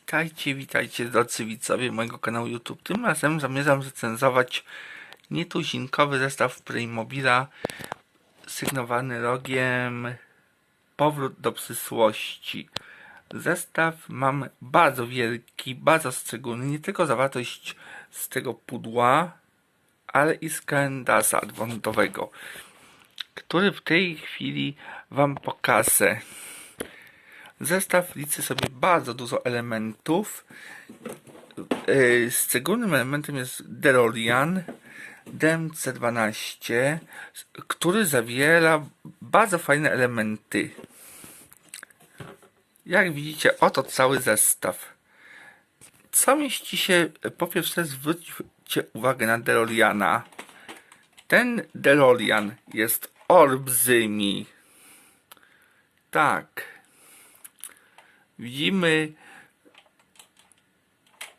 Witajcie, witajcie drodzy widzowie mojego kanału YouTube. Tym razem zamierzam recenzować nietuzinkowy zestaw Playmobila sygnowany rogiem Powrót do przyszłości. Zestaw mam bardzo wielki, bardzo szczególny, nie tylko zawartość z tego pudła, ale i z kalendarza adwentowego, który w tej chwili Wam pokażę. Zestaw liczy sobie bardzo dużo elementów. Yy, Szczególnym elementem jest DeLorean DMC-12, który zawiera bardzo fajne elementy. Jak widzicie, oto cały zestaw. Co mieści się, po pierwsze zwróćcie uwagę na DeLoreana. Ten DeLorean jest olbrzymi. Tak. Widzimy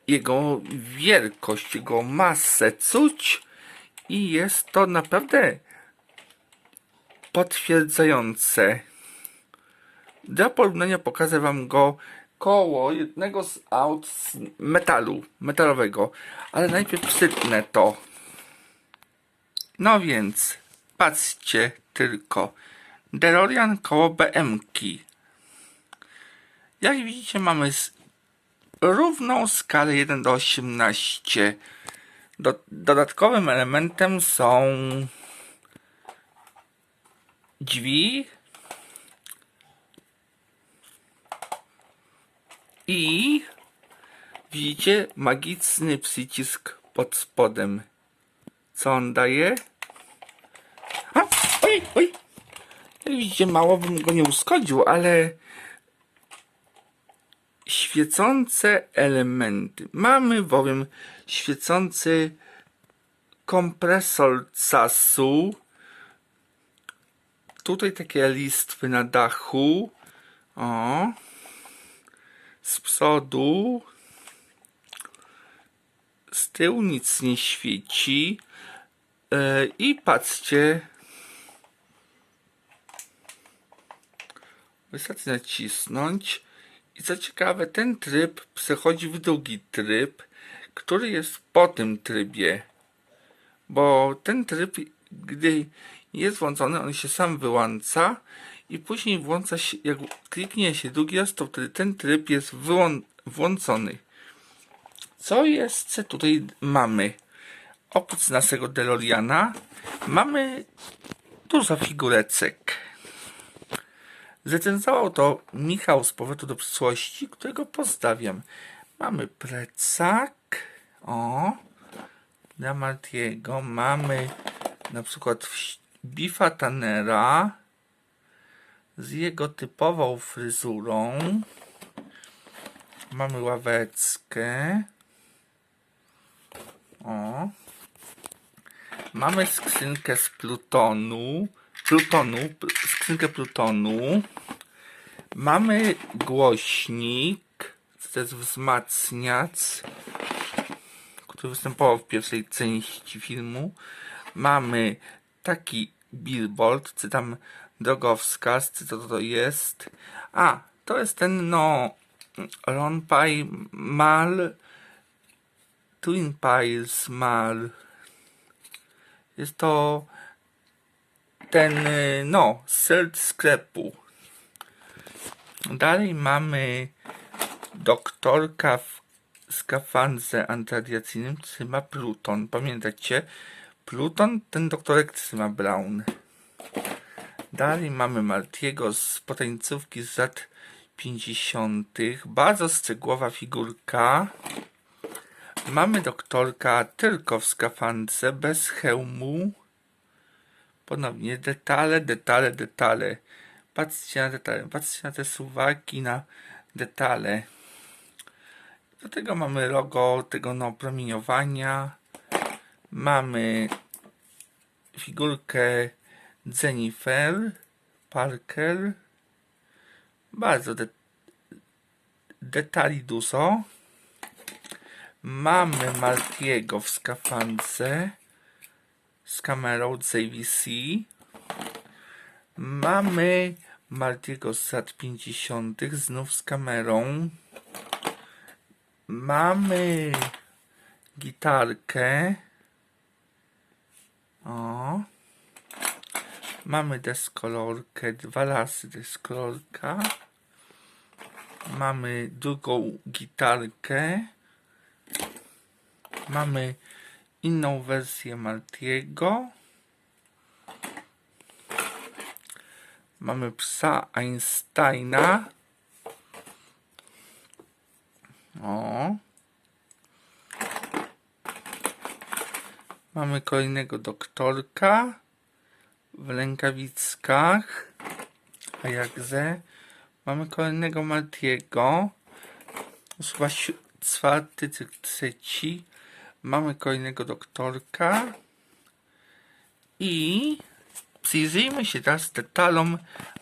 jego wielkość, jego masę, cuć i jest to naprawdę potwierdzające. Dla porównania pokażę wam go koło jednego z aut z metalu, metalowego, ale najpierw przytnę to. No więc, patrzcie tylko. DeLorean koło BM-ki. Jak widzicie mamy równą skalę 1 do 18. Do, dodatkowym elementem są drzwi i widzicie magiczny przycisk pod spodem. Co on daje? A, oj, oj! Jak widzicie, mało bym go nie uszkodził, ale świecące elementy. Mamy bowiem świecący kompresor casu. Tutaj takie listwy na dachu. O. Z przodu. Z tyłu nic nie świeci. E, I patrzcie. Wystarczy nacisnąć. I co ciekawe, ten tryb przechodzi w drugi tryb, który jest po tym trybie. Bo ten tryb, gdy jest włączony, on się sam wyłącza i później włącza się, jak kliknie się drugi raz, to wtedy ten tryb jest włączony. Co jeszcze tutaj mamy? Oprócz naszego DeLoreana mamy dużo figurecek. Zrecenzował to Michał z powrotu do przyszłości, którego pozdrawiam. Mamy plecak. O. Dla Martiego. Mamy na przykład Biffa Tannera z jego typową fryzurą. Mamy ławeczkę. O. Mamy skrzynkę z Plutonu. Plutonu, pl- skrzynkę Plutonu. Mamy głośnik, to jest wzmacniacz, który występował w pierwszej części filmu. Mamy taki billboard, czy tam drogowskaz, czy co to jest. A, to jest ten, no, Ron Pie Mal, Twin Pies Mal. Jest to ten, y, no, sert sklepu. Dalej mamy doktorka w skafandrze antyradiacyjnym, trzyma Pluton. Pamiętacie? Pluton, ten doktorek trzyma Brown. Dalej mamy Martiego z potańcówki z lat 50. Bardzo szczegółowa figurka. Mamy doktorka tylko w skafandrze, bez hełmu. Ponownie detale, detale, detale. Patrzcie na detale, patrzcie na te suwaki, na detale. Do tego mamy logo tego no promieniowania. Mamy figurkę Jennifer Parker. Bardzo de detali dużo. Mamy Martiego w skafandrze z kamerą JVC. Mamy Martiego z lat 50. znów z kamerą. mamy gitarkę. O. Mamy deskolorkę, dwa razy deskolorka. Mamy drugą gitarkę. Mamy inną wersję Maltiego. Mamy psa Einsteina. O. Mamy kolejnego doktorka w rękawiczkach. A jak ze? Mamy kolejnego Maltiego. Już chyba czwarty czy trzeci. Mamy kolejnego doktorka. I przyjrzyjmy się teraz detalom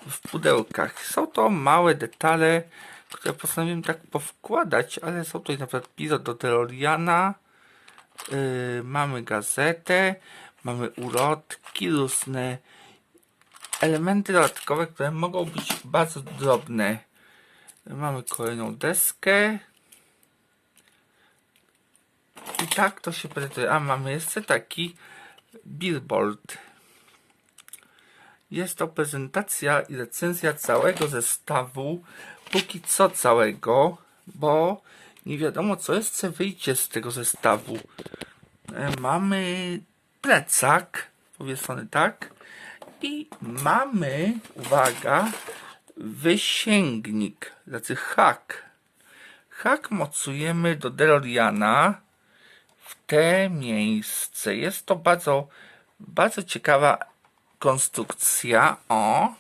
w pudełkach. Są to małe detale, które postanowiłem tak powkładać, ale są tutaj na przykład piso do DeLoreana. Yy, mamy gazetę, mamy ulotki, różne elementy dodatkowe, które mogą być bardzo drobne. Mamy kolejną deskę. I tak to się prezentuje. A mamy jeszcze taki billboard. Jest to prezentacja i recenzja całego zestawu. Póki co całego, bo nie wiadomo co jeszcze wyjdzie z tego zestawu. E, Mamy plecak, powieszony tak. I mamy, uwaga, wysięgnik, znaczy hak. Hak mocujemy do DeLoreana w te miejsce. Jest to bardzo, bardzo ciekawa konstrukcja. O.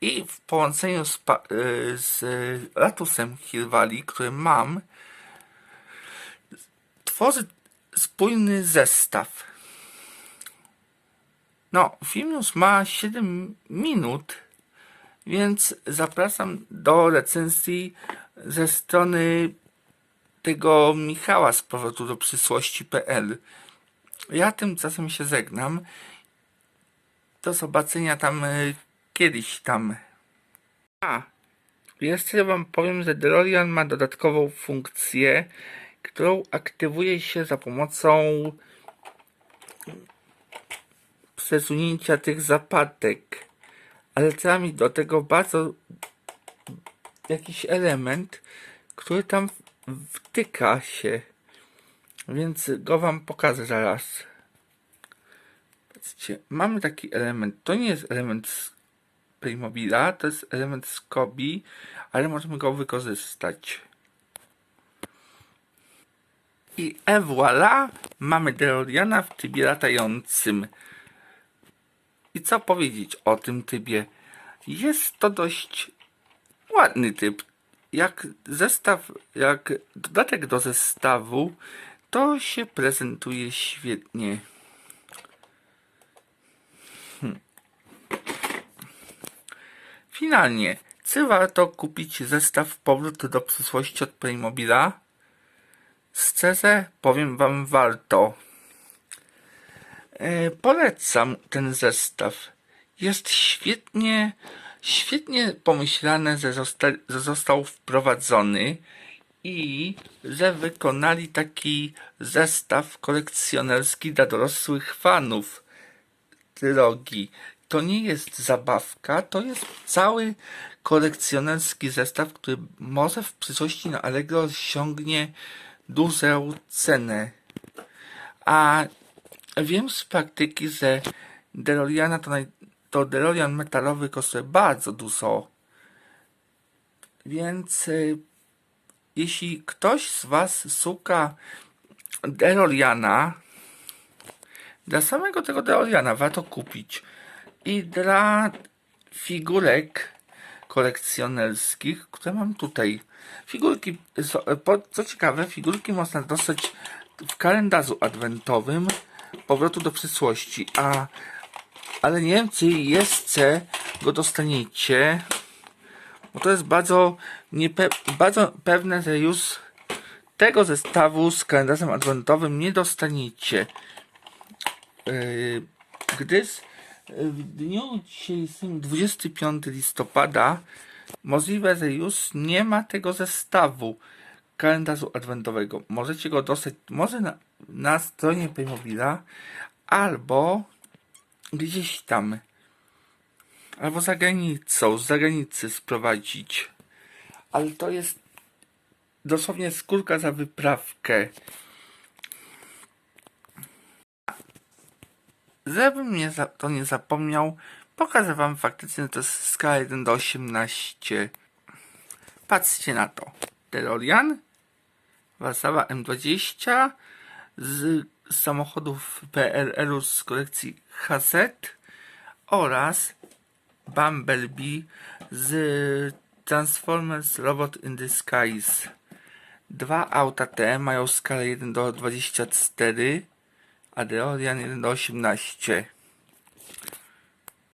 I w połączeniu z, y, z ratusem Hirwali, który mam, tworzy spójny zestaw. No, film już ma 7 minut, więc zapraszam do recenzji ze strony tego Michała z powrotu do przyszłości.pl. Ja tymczasem się żegnam. Do zobaczenia tam y, kiedyś tam. A, jeszcze wam powiem, że DeLorean ma dodatkową funkcję, którą aktywuje się za pomocą przesunięcia tych zapadek. Ale trzeba mieć do tego bardzo jakiś element, który tam wtyka się. Więc go wam pokażę zaraz. Patrzcie, mamy taki element. To nie jest element z Playmobila, to jest element z Kobi, ale możemy go wykorzystać. I e voilà, mamy DeLoreana w trybie latającym. I co powiedzieć o tym trybie? Jest to dość ładny typ. Jak zestaw, jak dodatek do zestawu, to się prezentuje świetnie. Hmm. Finalnie, czy warto kupić zestaw Powrót do przyszłości od Playmobila? Szczerze powiem wam warto. E, polecam ten zestaw. Jest świetnie, świetnie pomyślane, że, zosta, że został wprowadzony i że wykonali taki zestaw kolekcjonerski dla dorosłych fanów trylogii. To nie jest zabawka, to jest cały kolekcjonerski zestaw, który może w przyszłości na Allegro osiągnie dużą cenę. A wiem z praktyki, że DeLoreana to, naj, to DeLorean metalowy kosztuje bardzo dużo. Więc y, jeśli ktoś z Was szuka DeLoreana, dla samego tego DeLoreana warto kupić. I dla figurek kolekcjonerskich, które mam tutaj. Figurki, co ciekawe, figurki można dostać w kalendarzu adwentowym powrotu do przyszłości, a ale nie wiem, czy jeszcze go dostaniecie, bo to jest bardzo, niepe- bardzo pewne, że już tego zestawu z kalendarzem adwentowym nie dostaniecie. Yy, gdyż yy, w dniu dzisiejszym 25 listopada możliwe, że już nie ma tego zestawu, kalendarzu adwentowego. Możecie go dostać może na, na stronie Playmobila albo gdzieś tam. Albo za granicą, z zagranicy sprowadzić. Ale to jest dosłownie skórka za wyprawkę. Żebym mnie za, to nie zapomniał, pokażę wam faktycznie, to jest skala 1 do 18. Patrzcie na to. DeLorean, Warszawa M20 z samochodów PRL-u z kolekcji Hazet oraz Bumblebee z Transformers Robot in Disguise. Dwa auta te mają skalę 1 do 24, a DeLorean 1 do 18.